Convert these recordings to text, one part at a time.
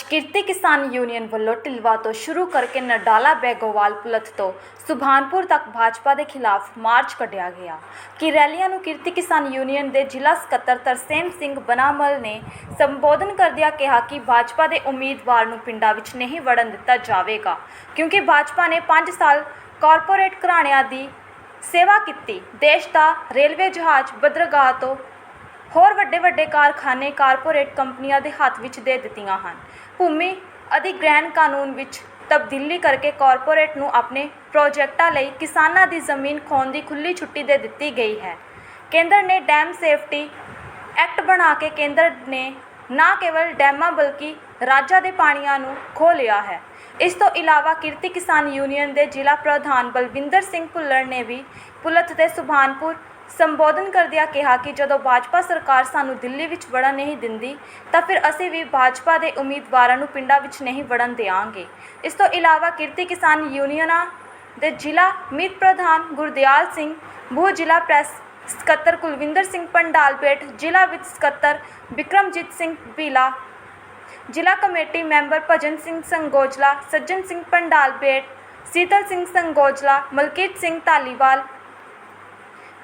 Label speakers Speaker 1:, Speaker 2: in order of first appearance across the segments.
Speaker 1: ਅੱਜ ਕਿਰਤੀ ਕਿਸਾਨ ਯੂਨੀਅਨ ਵੱਲੋਂ ਢਿਲਵਾ ਤੋਂ ਸ਼ੁਰੂ ਕਰਕੇ ਨਡਾਲਾ, ਬੈਗੋਵਾਲ ਪੁਲਤ ਤੋਂ ਸੁਭਾਨਪੁਰ ਤੱਕ ਭਾਜਪਾ ਦੇ ਖਿਲਾਫ ਮਾਰਚ ਕੱਢਿਆ ਗਿਆ। ਕਿ ਰੈਲੀਆਂ ਨੂੰ ਕਿਰਤੀ ਕਿਸਾਨ ਯੂਨੀਅਨ ਦੇ ਜ਼ਿਲ੍ਹਾ ਸਕੱਤਰ ਤਰਸੇਮ ਸਿੰਘ ਬਨਾਮਲ ਨੇ ਸੰਬੋਧਨ ਕਰਦਿਆਂ ਕਿਹਾ ਕਿ ਭਾਜਪਾ ਦੇ ਉਮੀਦਵਾਰ ਨੂੰ ਪਿੰਡਾਂ ਵਿੱਚ ਨਹੀਂ ਵੜਨ ਦਿੱਤਾ ਜਾਵੇਗਾ, ਕਿਉਂਕਿ ਭਾਜਪਾ ਨੇ 5 ਸਾਲ ਕਾਰਪੋਰੇਟ ਘਰਾਣਿਆਂ ਦੀ ਸੇਵਾ ਕੀਤੀ। ਦੇਸ਼ ਦਾ ਰੇਲਵੇ ਜਹਾਜ਼ ਬਦਰਗਾਹ ਤੋਂ ਹੋਰ ਵੱਡੇ ਵੱਡੇ ਕਾਰਖਾਨੇ ਕਾਰਪੋਰੇਟ ਕੰਪਨੀਆਂ ਦੇ ਹੱਥ ਵਿੱਚ ਦੇ ਦਿੱਤੀਆਂ ਹਨ। ਭੂਮੀ ਅਧਿਗ੍ਰਹਿਣ ਕਾਨੂੰਨ ਵਿੱਚ ਤਬਦੀਲੀ ਕਰਕੇ ਕਾਰਪੋਰੇਟ ਨੂੰ ਆਪਣੇ ਪ੍ਰੋਜੈਕਟਾਂ ਲਈ ਕਿਸਾਨਾਂ ਦੀ ਜ਼ਮੀਨ ਖੋਣ ਦੀ ਖੁੱਲੀ ਛੁੱਟੀ ਦੇ ਦਿੱਤੀ ਗਈ ਹੈ। ਕੇਂਦਰ ਨੇ ਡੈਮ ਸੇਫਟੀ ਐਕਟ ਬਣਾ ਕੇ ਕੇਂਦਰ ਨੇ ਨਾ ਕੇਵਲ ਡੈਮਾਂ ਬਲਕਿ ਰਾਜਾਂ ਦੇ ਪਾਣੀਆਂ ਨੂੰ ਖੋਹ ਲਿਆ ਹੈ। ਇਸ ਤੋਂ ਇਲਾਵਾ ਕਿਰਤੀ ਕਿਸਾਨ ਯੂਨੀਅਨ ਦੇ ਜ਼ਿਲ੍ਹਾ ਪ੍ਰਧਾਨ ਬਲਵਿੰਦਰ ਸਿੰਘ ਭੁੱਲਰ ਨੇ ਵੀ ਪੁਲਤ ਤੇ ਸੁਭਾਨਪੁਰ ਸੰਬੋਧਨ ਕਰਦਿਆਂ ਕਿਹਾ ਕਿ ਜਦੋਂ ਭਾਜਪਾ ਸਰਕਾਰ ਸਾਨੂੰ ਦਿੱਲੀ ਵਿੱਚ ਵੜਨ ਨਹੀਂ ਦਿੰਦੀ, ਤਾਂ ਫਿਰ ਅਸੀਂ ਵੀ ਭਾਜਪਾ ਦੇ ਉਮੀਦਵਾਰਾਂ ਨੂੰ ਪਿੰਡਾਂ ਵਿੱਚ ਨਹੀਂ ਵੜਨ ਦੇਵਾਂਗੇ ਇਸ ਤੋਂ ਇਲਾਵਾ ਕਿਰਤੀ ਕਿਸਾਨ ਯੂਨੀਅਨਾਂ ਦੇ ਜ਼ਿਲ੍ਹਾ ਮੀਤ ਪ੍ਰਧਾਨ ਗੁਰਦਿਆਲ ਸਿੰਘ ਭੂ ਜ਼ਿਲ੍ਹਾ ਪ੍ਰੈਸ ਸਕੱਤਰ ਕੁਲਵਿੰਦਰ ਸਿੰਘ ਪੰਡਾਲਪੇਟ, ਜ਼ਿਲ੍ਹਾ ਵਿੱਤ ਸਕੱਤਰ ਵਿਕਰਮਜੀਤ ਸਿੰਘ ਭੀਲਾ, ਜ਼ਿਲ੍ਹਾ committee member Bhajan Singh Sangojala, Sajjan Singh Pandalpet, Sital Singh Sangojala, Malkit Singh Dhaliwal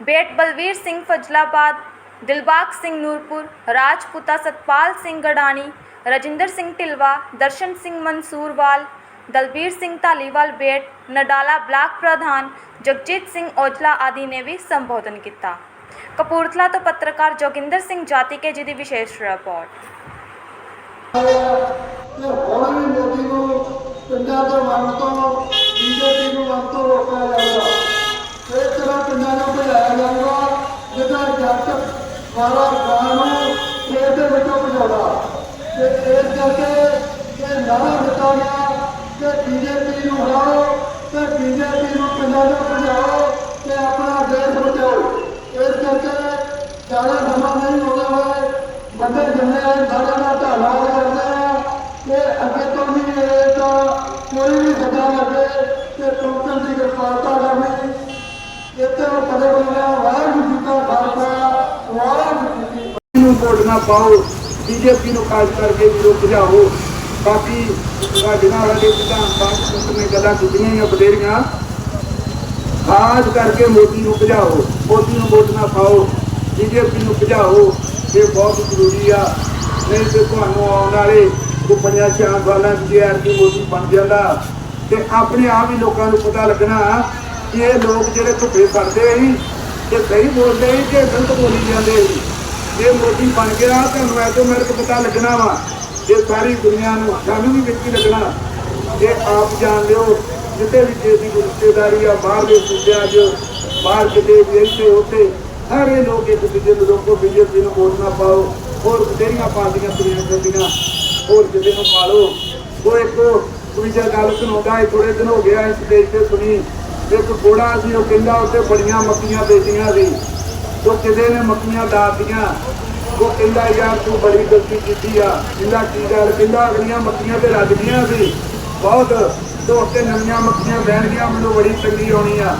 Speaker 1: Bet Balvir Singh Fazlabad Dilbag Singh Nurpur Rajputa Satpal Singh Garani Rajinder Singh Dhilwan Darshan Singh Mansurwal Dalbir Singh Dhaliwal Bet Nadala block ਪ੍ਰਧਾਨ ਜਗਜੀਤ ਸਿੰਘ ਔਜਲਾ ਆਦਿ ਨੇ ਵੀ ਸੰਬੋਧਨ ਕੀਤਾ ਕਪੂਰਥਲਾ ਤੋਂ ਪੱਤਰਕਾਰ ਜੋਗਿੰਦਰ ਸਿੰਘ ਜਾਤੀਕੇ ਜੀ ਦੀ ਵਿਸ਼ੇਸ਼ report
Speaker 2: ਤੇ ਸਾਰਾ ਗਾਂ ਖੇਤ ਦੇ ਵਿੱਚੋਂ ਭਜਾਉਂਦਾ ਤੇ ਇਸ ਕਰਕੇ ਇਹ ਨਾ ਦਿੱਤਾ ਗਿਆ ਕਿ ਬੀਜੇਪੀ ਨੂੰ ਹਰਾਓ ਤੇ ਬੀਜੇਪੀ ਨੂੰ ਪਿੰਡਾਂ ਤੋਂ ਭਜਾਓ ਤੇ ਆਪਣਾ ਦੇਸ਼ ਬਚਾਓ। ਇਸ ਕਰਕੇ ਜ਼ਿਆਦਾ ਸਮਾਂ ਨਹੀਂ ਹੋਣਾ ਹੋਏ ਬੰਦੇ ਜਿੰਨੇ ਆ, ਸਾਰਿਆਂ ਦਾ ਧੰਨਵਾਦ ਕਰਦੇ ਆ ਕਿ ਅੱਗੇ ਤੋਂ ਵੀ ਇਹ ਤਾਂ ਕੋਈ ਵੀ ਸਜ਼ਾ ਲੱਗੇ ਤੇ ਟੋਕਨ ਦੀ ਕਿਰਪਾਲਤਾ ਕਰਨੀ। ਇੱਥੇ ਉਹ ਕਦੇ ਬੋਲਿਆ ਵਾਹਿਗੁਰੂ ਜੀ ਕਾ ਖਾਲਸਾ ਵਾਹਿਗੁਰੂ ਜੀ ਕੀ ਫਤਿਹ
Speaker 3: ਨੂੰ ਵੋਟ ਨਾ ਪਾਓ। ਬੀਜੇਪੀ ਨੂੰ ਕਾਜ ਕਰਕੇ ਵੀ ਰੁਕ ਜਾਓ। ਬਾਕੀ ਸਾਡੇ ਨਾਲ ਸਾਡੇ ਵਿਧਾਨ ਪੰਚ ਨੇ ਗੱਲਾਂ ਕੀਤੀਆਂ ਹੀ ਆ ਬਥੇਰੀਆਂ। ਖਾਸ ਕਰਕੇ ਮੋਦੀ ਨੂੰ ਭਜਾਓ। ਮੋਦੀ ਨੂੰ ਵੋਟ ਨਾ ਪਾਓ। ਬੀਜੇਪੀ ਨੂੰ ਭਜਾਓ। ਇਹ ਬਹੁਤ ਜ਼ਰੂਰੀ ਆ। ਨਹੀਂ ਤੇ ਤੁਹਾਨੂੰ ਆਉਣ ਵਾਲੇ ਕੋ ਪੰਜਾਂ ਛਾਂ ਸਾਲਾਂ ਚ ਜੇ ਆਰਕੀ ਮੋਦੀ ਬਣ ਜਾਂਦਾ। ਤੇ ਆਪਣੇ ਆਪ ਹੀ ਲੋਕਾਂ ਨੂੰ ਪਤਾ ਲੱਗਣਾ ਕਿ ਇਹ ਲੋਕ ਜਿਹੜੇ ਧੁੱਪੇ ਸੜਦੇ ਸੀ ਤੇ ਸਹੀ ਬੋਲਦੇ ਸੀ ਕਿ ਗਲਤ ਬੋਲੀ ਜਾਂਦੇ ਸੀ। ਜੇ ਮੋਦੀ ਬਣ ਗਿਆ, ਤੁਹਾਨੂੰ ਐਸੋ ਪਤਾ ਲੱਗਣਾ ਵਾ ਜੇ ਸਾਰੀ ਦੁਨੀਆ ਨੂੰ, ਸਾਨੂੰ ਵੀ ਵਿੱਚ ਹੀ ਲੱਗਣਾ। ਜੇ ਆਪ ਜਾਣ ਲਿਓ ਜਿੱਤੇ ਵੀ ਜੇ ਦੀ ਰਿਸ਼ਤੇਦਾਰੀ ਆ, ਬਾਹਰ ਦੇ ਸੂਬਿਆਂ 'ਚ ਬਾਹਰ ਕਿਤੇ ਵੀ ਇੱਥੇ, ਉੱਥੇ, ਸਾਰੇ ਲੋਕ ਇੱਕ ਦੂਜੇ ਨੂੰ ਰੋਕੋ ਬੀਜੇਪੀ ਨੂੰ ਵੋਟ ਨਾ ਪਾਓ, ਹੋਰ ਬਥੇਰੀਆਂ ਪਾਰਟੀਆਂ ਤੁਰੀਆਂ ਫਿਰਦੀਆਂ, ਹੋਰ ਕਿਸੇ ਨੂੰ ਪਾ ਲਓ। ਉਹ ਇੱਕ ਕੋਈ ਗੱਲ ਸੁਣਾਉਂਦਾ, ਇਹ ਥੋੜੇ ਦਿਨ ਹੋ ਗਿਆ ਇਸ ਦੇਸ਼ ਤੇ ਸੁਣੀ। ਇੱਕ ਕੋੜਾ ਸੀ, ਉਹ ਕਹਿੰਦਾ ਉੱਥੇ ਬੜੀਆਂ ਮੱਕੀਆਂ ਵੇਚੀਆਂ ਸੀ। ਉਹ ਕਿਸੇ ਨੇ ਮੱਕੀਆਂ ਦਾਤੀਆਂ, ਉਹ ਕਹਿੰਦਾ, ਯਾਰ ਤੂੰ ਬੜੀ ਗਲਤੀ ਕੀਤੀ ਆ। ਕਹਿੰਦਾ ਕੀ ਗੱਲ ਕਹਿੰਦਾ, ਅਗਲੀਆਂ ਮੱਕੀਆਂ ਤੇ ਰੱਜ ਗਈਆਂ ਸੀ। ਬਹੁਤ ਦੋ ਨਵੀਆਂ ਮੱਕੀਆਂ ਬਹਿਣਗੀਆਂ, ਮੈਨੂੰ ਬੜੀ ਤੰਗੀ ਆਉਣੀ ਆ।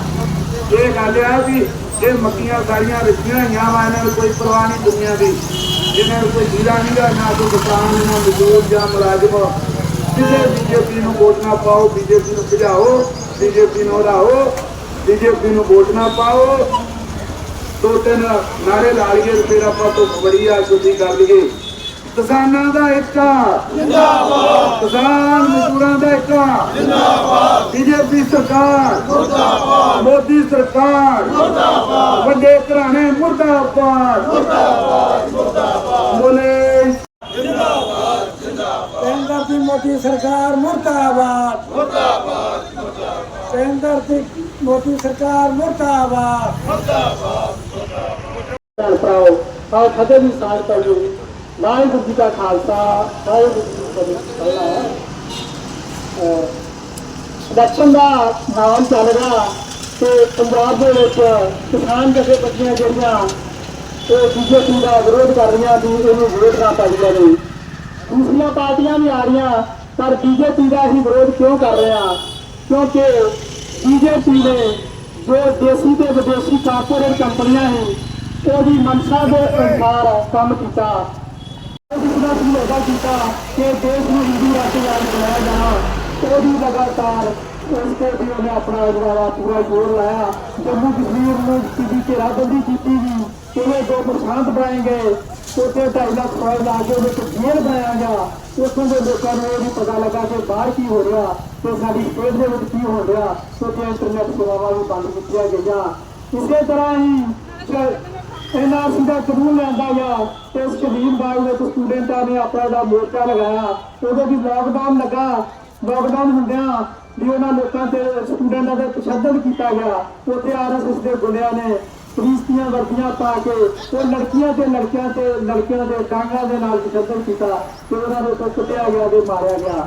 Speaker 3: ਇਹ ਗੱਲ ਆ ਵੀ ਇਹ ਮੱਕੀਆਂ ਸਾਰੀਆਂ ਰੱਜੀਆਂ ਹੋਈਆਂ ਵਾ, ਇਹਨਾਂ ਨੂੰ ਕੋਈ ਪਰਵਾਹ ਨਹੀਂ ਦੁਨੀਆ ਦੀ। ਇਹਨਾਂ ਨੂੰ ਕੋਈ ਹੀਰਾ ਨਹੀਂ ਗਾ, ਨਾ ਕੋਈ ਕਿਸਾਨ ਨਾ ਮਜ਼ਦੂਰ ਜਾਂ ਮੁਲਾਜ਼ਮ। ਕਿਸੇ ਬੀਜੇਪੀ ਨੂੰ ਵੋਟ ਨਾ ਪਾਓ, ਬੀਜੇਪੀ ਨੂੰ ਭਜਾਓ, ਬੀਜੇਪੀ ਨੂੰ ਹਰਾਓ, ਬੀਜੇਪੀ ਨੂੰ ਵੋਟ ਨਾ ਪਾਓ। ਦੋ ਤਿੰਨ ਨਾਰੇ ਲਾ ਲਈਏ ਫਿਰ ਆਪਾਂ ਤੋਂ ਬੜੀ ਆ ਛੁੱਟੀ ਕਰ ਲਈਏ। ਕਿਸਾਨਾਂ ਦਾ ਏਕਾ ਜਿੰਦਾਬਾਦ। ਕਿਸਾਨ ਮਜ਼ਦੂਰਾਂ ਦਾ ਏਕਾ ਜਿੰਦਾਬਾਦ। ਬੀਜੇਪੀ ਸਰਕਾਰ। ਮੁਰਦਾਬਾਦ। ਮੋਦੀ ਸਰਕਾਰ। ਮੁਰਦਾਬਾਦ। ਵੱਡੇ ਘਰਾਣੇ ਮੁਰਦਾਬਾਦ। ਮੁਰਦਾਬਾਦ। ਮੁਰਦਾਬਾਦ। ਬੋਲੇ।
Speaker 4: ਕੇਂਦਰ ਦੀ ਮੋਦੀ ਸਰਕਾਰ ਮੁਰਦਾਬਾਦ। ਮੁਰਦਾਬਾਦ। ਕੇਂਦਰ ਦੀ ਮੋਦੀ ਸਰਕਾਰ ਮੁਰਦਾਬਾਦ।
Speaker 2: ਭੈਣ ਭਰਾਓ ਆਓ ਕਦੇ ਵੀ ਸਾਲ ਪਾਈਓ ਵਾਹਿਗੁਰੂ ਜੀ ਕਾ ਖਾਲਸਾ, ਵਾਹਿਗੁਰੂ ਜੀ ਕੀ ਫਤਿਹ। ਇਲੈਕਸ਼ਨ ਦਾ ਨਾਮ ਚੱਲ ਰਿਹਾ ਤੇ ਪੰਜਾਬ ਦੇ ਵਿੱਚ ਕਿਸਾਨ ਜਥੇਬੰਦੀਆਂ ਜਿਹੜੀਆਂ, ਉਹ ਬੀਜੇਪੀ ਦਾ ਵਿਰੋਧ ਕਰ ਰਹੀਆਂ ਵੀ ਇਹਨੂੰ ਵੋਟ ਨਾ ਪਾਈਆਂ ਨੇ ਦੂਸਰੀਆਂ ਪਾਰਟੀਆਂ ਵੀ ਆ ਰਹੀਆਂ, ਪਰ ਬੀਜੇਪੀ ਦਾ ਅਸੀਂ ਵਿਰੋਧ ਕਿਉਂ ਕਰ ਰਹੇ ਹਾਂ ਕਿਉਂਕਿ ਬੀਜੇਪੀ ਨੇ ਜੋ ਦੇਸੀ ਤੇ ਵਿਦੇਸ਼ੀ ਕਾਰਪੋਰੇਟ ਕੰਪਨੀਆਂ ਹੈ ਉਹਦੀ ਮਨਸ਼ਾ ਦੇ ਅਨੁਸਾਰ ਕੰਮ ਕੀਤਾ।
Speaker 5: ਇੰਨਾ ਸਮਝੌਤਾ ਕੀਤਾ ਕਿ ਦੇਸ਼ ਨੂੰ ਹਿੰਦੂ ਰਾਸ਼ਟਰ ਬਣਾਇਆ ਜਾਣਾ ਉਹਦੀ ਲਗਾਤਾਰ ਉਸ ਤੇ ਵੀ ਉਹਨੇ ਆਪਣਾ ਜਿਹੜਾ ਪੂਰਾ ਜ਼ੋਰ ਲਾਇਆ। ਜੰਮੂ ਕਸ਼ਮੀਰ ਨੂੰ ਕਿਸੇ ਘੇਰਾਬੰਦੀ ਕੀਤੀ ਗਈ ਉਹਨੇ ਦੋ ਪ੍ਰਸ਼ਾਂਤ ਬਣਾਏ ਗਏ ਉੱਥੇ ਢਾਈ ਲੱਖ ਫੌਜ ਲਾ ਕੇ ਉਹਦੇ ਇੱਕ ਜੇਲ੍ਹ ਬਣਾਇਆ ਗਿਆ। ਉੱਥੋਂ ਦੇ ਲੋਕਾਂ ਨੂੰ ਇਹ ਵੀ ਪਤਾ ਲੱਗਾ ਕਿ ਬਾਹਰ ਕੀ ਹੋ ਰਿਹਾ ਤੇ ਸਾਡੀ ਸਟੇਟ ਦੇ ਵਿੱਚ ਕੀ ਹੋ ਰਿਹਾ ਉੱਥੇ ਇੰਟਰਨੈਟ ਸੇਵਾਵਾਂ ਵੀ ਬੰਦ ਕੀਤੀਆਂ ਗਈਆਂ। ਇਸੇ ਤਰ੍ਹਾਂ ਹੀ ਐਨਆਰਸੀ ਦਾ ਕਾਨੂੰਨ ਲਿਆਂਦਾ ਗਿਆ ਤੇ ਇਸ ਸ਼ਹੀਦ ਬਾਗ ਵਿੱਚ ਸਟੂਡੈਂਟਾਂ ਨੇ ਆਪਣਾ ਦਾ ਮੋਰਚਾ ਲਗਾਇਆ ਉਦੋਂ ਵੀ ਲਾਕਡਾਊਨ ਲੱਗਾ। ਲਾਕਡਾਊਨ ਹੁੰਦਿਆਂ ਵੀ ਉਹਨਾਂ ਲੋਕਾਂ ਤੇ ਸਟੂਡੈਂਟਾਂ ਤੇ ਤਸ਼ੱਦਦ ਕੀਤਾ ਗਿਆ। ਉੱਥੇ ਆਰਐਸਐਸ ਦੇ ਗੁੰਡਿਆਂ ਨੇ ਪੁਲਿਸ ਦੀਆਂ ਵਰਦੀਆਂ ਪਾ ਕੇ ਉਹ ਲੜਕੀਆਂ ਤੇ ਲੜਕਿਆਂ ਤੇ ਲੜਕਿਆਂ ਦੇ ਡਾਂਗਾਂ ਦੇ ਨਾਲ ਤਸ਼ੱਦਦ ਕੀਤਾ ਤੇ ਉਹਨਾਂ ਨੂੰ ਉੱਥੇ ਕੁੱਟਿਆ ਗਿਆ ਤੇ ਮਾਰਿਆ ਗਿਆ।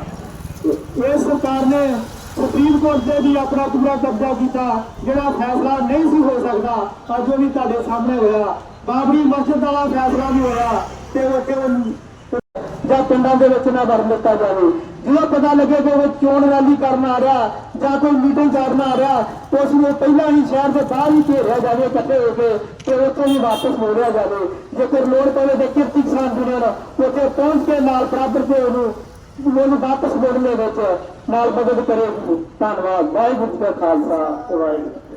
Speaker 5: ਇਹ ਸਰਕਾਰ ਨੇ ਸੁਪਰੀਮ ਕੋਰਟ ਦੇ ਵੀ ਆਪਣਾ ਪੂਰਾ ਕਬਜ਼ਾ ਕੀਤਾ, ਜਿਹੜਾ ਫੈਸਲਾ ਨਹੀਂ ਸੀ ਹੋ ਸਕਦਾ, ਅੱਜ ਉਹ ਵੀ ਤੁਹਾਡੇ ਸਾਹਮਣੇ ਹੋਇਆ। ਬਾਬਰੀ ਮਸਜਿਦ ਵਾਲਾ ਫੈਸਲਾ ਵੀ ਹੋਇਆ ਤੇ ਉੱਥੇ ਜਾਂ ਪਿੰਡਾਂ ਦੇ ਵਿੱਚ ਨਾ ਵੜਨ ਦਿੱਤਾ ਜਾਵੇ। ਜਦੋਂ ਪਤਾ ਲੱਗੇ ਕਿ ਉਹ ਚੋਣ ਰੈਲੀ ਕਰਨ ਆ ਰਿਹਾ, ਜਾਂ ਕੋਈ ਮੀਟਿੰਗ ਕਰਨ ਆ ਰਿਹਾ, ਤਾਂ ਉਸ ਨੂੰ ਪਹਿਲਾਂ ਹੀ ਸ਼ਹਿਰ ਦੇ ਬਾਹਰ ਹੀ ਘੇਰਿਆ ਜਾਵੇ ਇਕੱਠੇ ਹੋ ਕੇ ਤੇ ਉੱਥੋਂ ਹੀ ਵਾਪਸ ਮੋੜਿਆ ਜਾਵੇ। ਜੇਕਰ ਲੋੜ ਪਵੇ ਤਾਂ ਕਿਰਤੀ ਕਿਸਾਨ ਯੂਨੀਅਨ ਉੱਥੇ ਪਹੁੰਚ ਕੇ ਨਾਲ ਬਰਾਬਰ ਤੇ ਉਹਨੂੰ ਮੈਨੂੰ ਵਾਪਸ ਮੋੜਨ ਵਿੱਚ ਨਾਲ ਮਦਦ ਕਰੇਗੀ ਧੰਨਵਾਦ। ਵਾਹਿਗੁਰੂ ਜੀ ਕਾ ਖਾਲਸਾ ਵਾਹਿਗੁਰੂ।